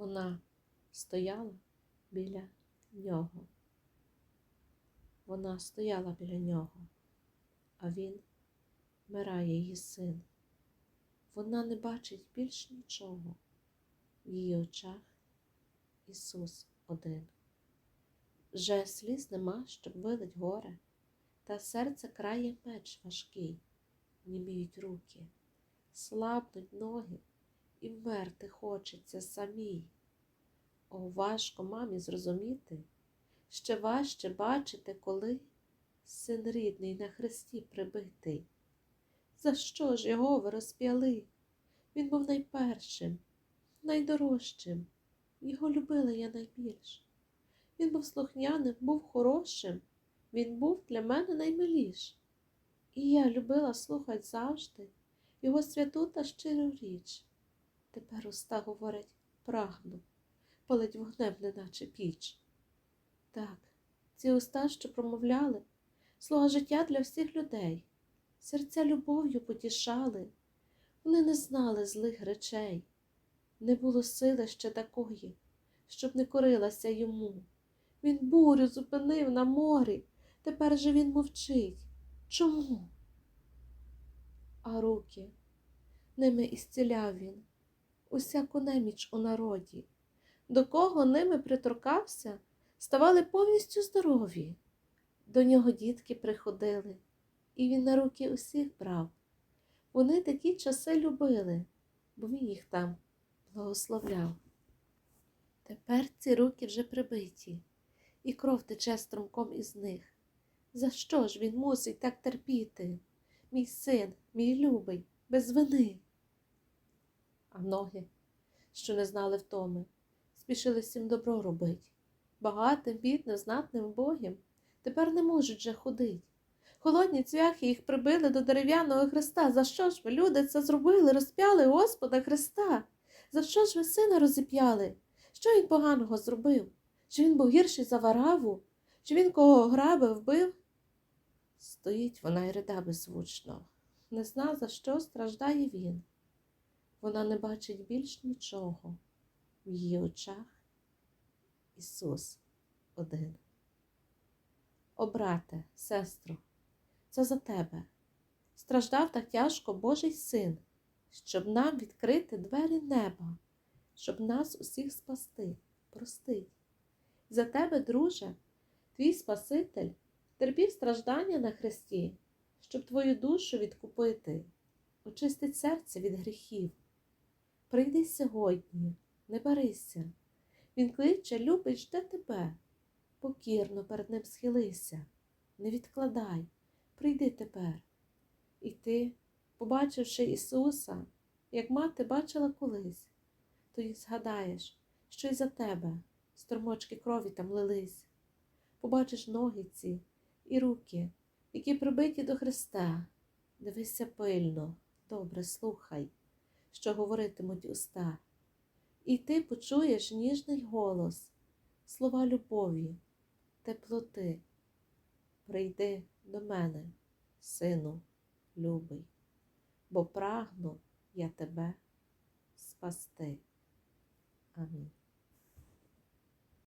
Вона стояла біля нього. Вона стояла біля нього, а він вмирає її син. Вона не бачить більш нічого. В її очах Ісус один. Вже сліз нема, щоб вилить горе, та серце крає меч важкий, німіють руки, слабнуть ноги, і вмерти хочеться самій. О, важко мамі зрозуміти, ще важче бачити, коли син рідний на хресті прибитий. За що ж його ви розп'яли? Він був найпершим, найдорожчим. Його любила я найбільш. Він був слухняним, був хорошим, він був для мене наймиліш. І я любила слухать завжди його святу та щиру річ. Тепер уста говорять прагну, палить вогнем, неначе піч. Так, ці уста, що промовляли, слуга життя для всіх людей, серця любов'ю потішали, вони не знали злих речей, не було сили ще такої, щоб не корилася йому. Він бурю зупинив на морі, тепер же він мовчить. Чому? А руки ними ісціляв він, усяку неміч у народі, до кого ними приторкався, ставали повністю здорові. До нього дітки приходили, і він на руки усіх брав. Вони такі часи любили, бо він їх там благословляв. Тепер ці руки вже прибиті, і кров тече струмком із них. За що ж він мусить так терпіти? Мій син, мій любий, без вини. А ноги, що не знали втоми, спішили всім добро робить. Багатим, бідним, знатним богом тепер не можуть вже ходить. Холодні цвяхи їх прибили до дерев'яного Христа. За що ж ви, люди, це зробили, розп'яли Господа Христа? За що ж ви сина розіп'яли? Що він поганого зробив? Чи він був гірший за вараву? Чи він кого грабив, вбив? Стоїть вона й рида беззвучно, не зна, за що страждає він. Вона не бачить більш нічого. В її очах Ісус один. О, брате, сестро, це за тебе. Страждав так тяжко Божий син, щоб нам відкрити двері неба, щоб нас усіх спасти, простить. За тебе, друже, твій Спаситель терпів страждання на хресті, щоб твою душу відкупити, очистить серце від гріхів. Прийди сьогодні, не барися, він кличе, любить, жде тебе, покірно перед ним схилися, не відкладай, прийди тепер. І ти, побачивши Ісуса, як мати бачила колись, тоді згадаєш, що й за тебе стромочки крові там лились. Побачиш ноги ці і руки, які прибиті до Христа. Дивися пильно, добре слухай, що говоритимуть уста. І ти почуєш ніжний голос, слова любові, теплоти. Прийди до мене, сину любий, бо прагну я тебе спасти. Амінь.